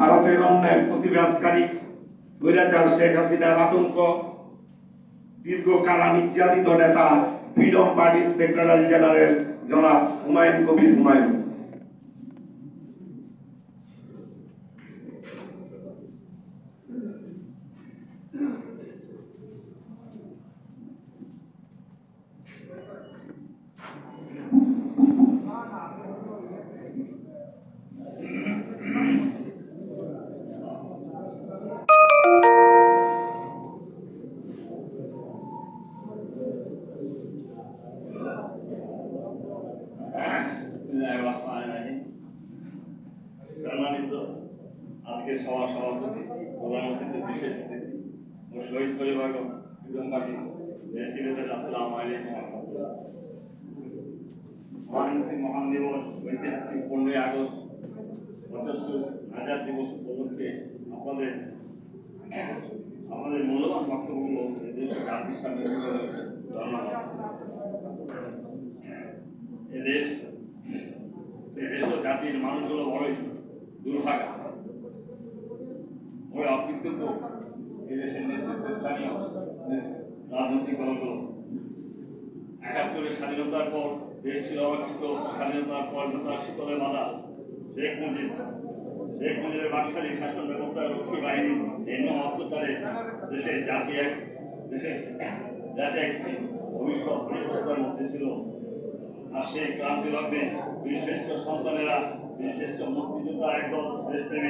ভারতের অন্যায় প্রতিবাদকারী, বৈরাচার শেখ হাসিনার আতঙ্ক দীর্ঘকালা নির্যাতিত নেতা, ফ্রিডম পার্টি সেক্রেটারি জেনারেল জনাব হুমায়ুন কবির হুমায়ুন। রাহমাতুল্লাহ। মহানবী মহান দিবস, ঐতিহাসিক পনেরোই আগস্ট, পঁচাত্তর হাজার দিবস উপলক্ষে আমাদের আমাদের মূল্যবান বক্তব্যগুলো জাতির মানুষগুলো বড়ই দুর্ভাগা। বড় অকৃতজ্ঞ। এদেশের নেতৃত্বে স্থানীয় রাজনৈতিক দলগুলো, একাত্তরের স্বাধীনতার পর দেশ ছিল অবাঞ্ছিত, স্বাধীনতার পর জোতার শিকলে বাধা, শেখ মুজিব, শেখ মুজিবের বাকশালী শাসন ব্যবস্থা, রক্ষী বাহিনী নিম্ন অত্যাচারে দেশের জাতি এক, দেশের জাতি এক ভবিষ্যৎ অনিশ্চয়তার মধ্যে ছিল। আর সেই ক্রান্তি লগ্নে বীরশ্রেষ্ঠ সন্তানেরা বীরশ্রেষ্ঠ মুক্তিযোদ্ধা একদল দেশপ্রেমিক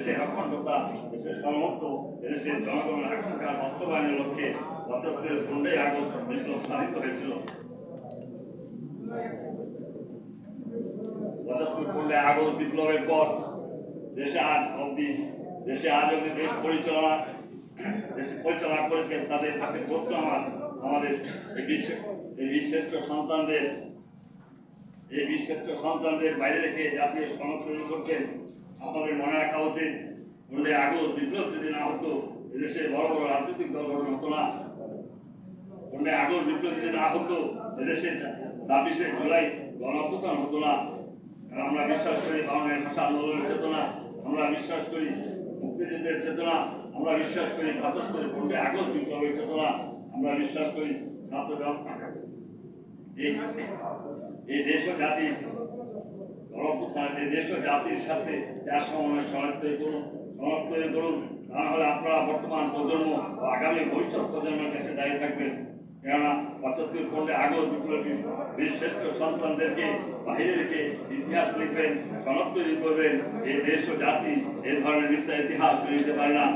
দেশের অখণ্ডতা দেশের সমর্থ দেশের জনগণের আকাঙ্ক্ষার বাস্তবায়নের লক্ষ্যে পঁচাত্তরের পনেরোই আগস্ট বিপ্লব সাধিত হয়েছিল। পঁচাত্তর পনেরোই আগস্ট বিপ্লবের পর দেশে আজ দেশে আজ দেশ পরিচালনা দেশ পরিচালনা করেছেন তাদের কাছে প্রশ্ন আমার, আমাদের এই বীরশ্রেষ্ঠ সন্তানদের, এই বীরশ্রেষ্ঠ সন্তানদের বাইরে রেখে জাতীয় সনদ করছেন আপনাদের মনে রাখা উচিত। পনেরোই আগস্ট বিপ্লব যদি না হতো, এদেশে বড় বড় রাজনৈতিক দল গঠন হতো না। পনেরোই আগস্ট বিপ্লব যদি না হতো, এদেশে ছাব্বিশে জুলাই গণঅভ্যুত্থান হতো না। আমরা বিশ্বাস করি বাংলার ভাষা আন্দোলনের চেতনা, আমরা বিশ্বাস করি মুক্তিযুদ্ধের চেতনা, আমরা বিশ্বাস করি পঁচাত্তর পনেরোই আগস্ট বিপ্লবের চেতনা, আমরা বিশ্বাস করি ছাত্র এই দেশ গণপ্রথান এই দেশ ও জাতির সাথে যার সনদ তৈরি করুন তৈরি করুন তা না হলে আপনারা বর্তমান প্রজন্ম আগামী ভবিষ্যৎ প্রজন্মের কাছে দাঁড়িয়ে থাকবেন। কেননা পঁচাত্তর পনেরোই আগস্ট বিপ্লবী বীর শ্রেষ্ঠ সন্তানদেরকে, বাহিরে রেখে ইতিহাস লিখবেন সনদ তৈরি করবেন এই দেশ ও জাতি এই ধরনের মিথ্যা ইতিহাস নিতে পারে না।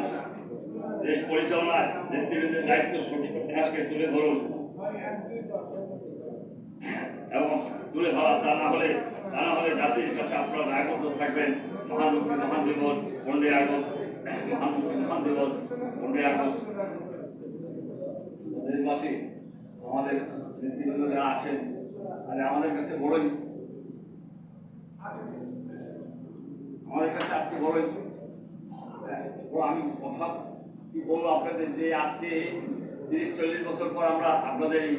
দেশ পরিচালনায় নেতৃবৃন্দের দায়িত্ব সঠিক ইতিহাসকে তুলে ধরুন। এবং তুলে ধরা তা না হলে তা না হলে জাতির কাছে আপনারা দায়বদ্ধ থাকবেন। মহান মুক্তি মহান দিবস পনেরোই আগস্ট মহান মুক্তি মহান দিবস পনেরোই আগস্ট। দেশবাসী আমাদের নেতৃবৃন্দ যারা আছেন আর আমাদের কাছে বড়ই। আমাদের কাছে আজকে বড়ই। হ্যাঁ, আমি কথা কি বলব আপনাদের যে আজকে তিরিশ চল্লিশ বছর পর আমরা আপনাদের এই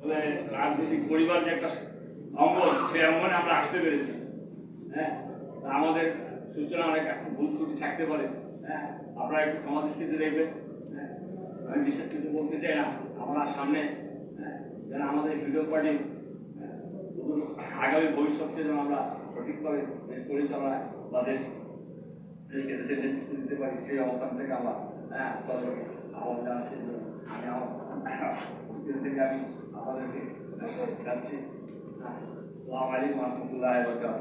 বলে রাজনৈতিক পরিবার যে একটা অঙ্গন সেই অঙ্গনে আমরা আসতে পেরেছি। হ্যাঁ? আমাদের সূচনা অনেক এখন ভুল ত্রুটি থাকতে পারে। হ্যাঁ? আপনারা একটু সমাজদৃষ্টিতে দেখবেন। হ্যাঁ? আমি বিশেষ কিছু বলতে চাই না। আমরা সামনে হ্যাঁ, যেন আমাদের ভিডিও পার্টি আগামী ভবিষ্যৎকে যেন আমরা সঠিকভাবে দেশ পরিচালনায় বা দেশ দেশকে দেশের নেতৃত্ব দিতে পারি সেই অবস্থান থেকে আমরা হ্যাঁ আহ্বান জানাচ্ছি। আমি আমার থেকে আমি আপনাদেরকে যাচ্ছি আসসালামু আলাইকুম রহমতুল্লাহ বরকাত